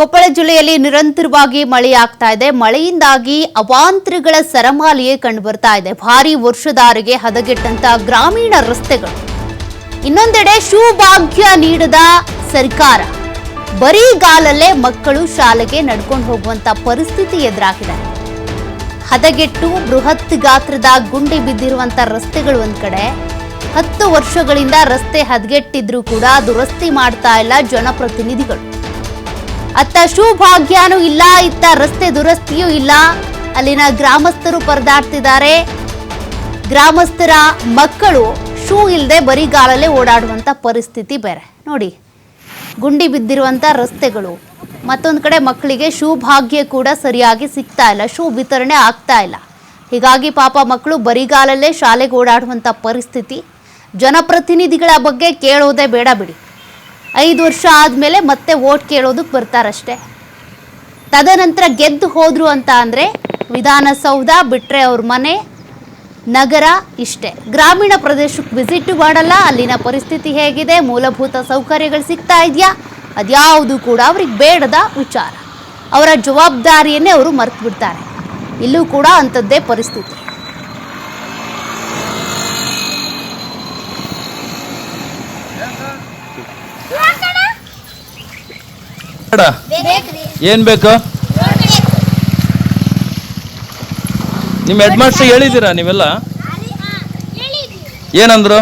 ಕೊಪ್ಪಳ ಜಿಲ್ಲೆಯಲ್ಲಿ ನಿರಂತರವಾಗಿ ಮಳೆಯಾಗ್ತಾ ಇದೆ. ಮಳೆಯಿಂದಾಗಿ ಅವಾಂತರಗಳ ಸರಮಾಲೆಯೇ ಕಂಡು ಬರ್ತಾ ಇದೆ. ಭಾರಿ ವರ್ಷಧಾರೆಗೆ ಹದಗೆಟ್ಟಂತ ಗ್ರಾಮೀಣ ರಸ್ತೆಗಳು. ಇನ್ನೊಂದೆಡೆ ಶೂಭಾಗ್ಯ ನೀಡದ ಸರ್ಕಾರ. ಬರೀಗಾಲಲ್ಲೇ ಮಕ್ಕಳು ಶಾಲೆಗೆ ನಡ್ಕೊಂಡು ಹೋಗುವಂತ ಪರಿಸ್ಥಿತಿ ಎದುರಾಗಿದೆ. ಹದಗೆಟ್ಟು ಬೃಹತ್ ಗಾತ್ರದ ಗುಂಡಿ ಬಿದ್ದಿರುವಂತ ರಸ್ತೆಗಳು ಒಂದ್ ಕಡೆ. ಹತ್ತು ವರ್ಷಗಳಿಂದ ರಸ್ತೆ ಹದಗೆಟ್ಟಿದ್ರೂ ಕೂಡ ದುರಸ್ತಿ ಮಾಡ್ತಾ ಇಲ್ಲ ಜನಪ್ರತಿನಿಧಿಗಳು. ಅತ್ತ ಶುಭಾಗ್ಯನೂ ಇಲ್ಲ, ಇತ್ತ ರಸ್ತೆ ದುರಸ್ತಿಯೂ ಇಲ್ಲ. ಅಲ್ಲಿನ ಗ್ರಾಮಸ್ಥರು ಪರದಾಡ್ತಿದ್ದಾರೆ. ಗ್ರಾಮಸ್ಥರ ಮಕ್ಕಳು ಶೂ ಇಲ್ಲದೆ ಬರಿಗಾಲಲ್ಲೇ ಓಡಾಡುವಂತ ಪರಿಸ್ಥಿತಿ ಬೇರೆ. ನೋಡಿ, ಗುಂಡಿ ಬಿದ್ದಿರುವಂತ ರಸ್ತೆಗಳು. ಮತ್ತೊಂದು ಕಡೆ ಮಕ್ಕಳಿಗೆ ಶೂ ಭಾಗ್ಯ ಕೂಡ ಸರಿಯಾಗಿ ಸಿಗ್ತಾ ಇಲ್ಲ, ಶೂ ವಿತರಣೆ ಆಗ್ತಾ ಇಲ್ಲ. ಹೀಗಾಗಿ ಪಾಪ ಮಕ್ಕಳು ಬರಿಗಾಲಲ್ಲೇ ಶಾಲೆಗೆ ಓಡಾಡುವಂತ ಪರಿಸ್ಥಿತಿ. ಜನಪ್ರತಿನಿಧಿಗಳ ಬಗ್ಗೆ ಕೇಳೋದೇ ಬೇಡ ಬಿಡಿ. ಐದು ವರ್ಷ ಆದಮೇಲೆ ಮತ್ತೆ ವೋಟ್ ಕೇಳೋದಕ್ಕೆ ಬರ್ತಾರಷ್ಟೇ. ತದನಂತರ ಗೆದ್ದು ಹೋದರು ಅಂತ ಅಂದರೆ ವಿಧಾನಸೌಧ ಬಿಟ್ಟರೆ ಅವ್ರ ಮನೆ, ನಗರ ಇಷ್ಟೇ. ಗ್ರಾಮೀಣ ಪ್ರದೇಶಕ್ಕೆ ವಿಸಿಟ್ ಮಾಡಲ್ಲ, ಅಲ್ಲಿನ ಪರಿಸ್ಥಿತಿ ಹೇಗಿದೆ, ಮೂಲಭೂತ ಸೌಕರ್ಯಗಳು ಸಿಗ್ತಾ ಇದೆಯಾ? ಅದ್ಯಾವುದು ಕೂಡ ಅವ್ರಿಗೆ ಬೇಡದ ವಿಚಾರ. ಅವರ ಜವಾಬ್ದಾರಿಯನ್ನೇ ಅವರು ಮರ್ತು ಬಿಡ್ತಾರೆ ಇಲ್ಲೂ ಕೂಡ ಅಂಥದ್ದೇ ಪರಿಸ್ಥಿತಿ ಬೇಡ ಏನ್ ಬೇಕು? ನಿಮ್ಮ ಹೆಡ್ ಮಾಸ್ಟರ್ ಹೇಳಿದ್ದೀರಾ ನೀವೆಲ್ಲ? ಏನಂದ್ರು?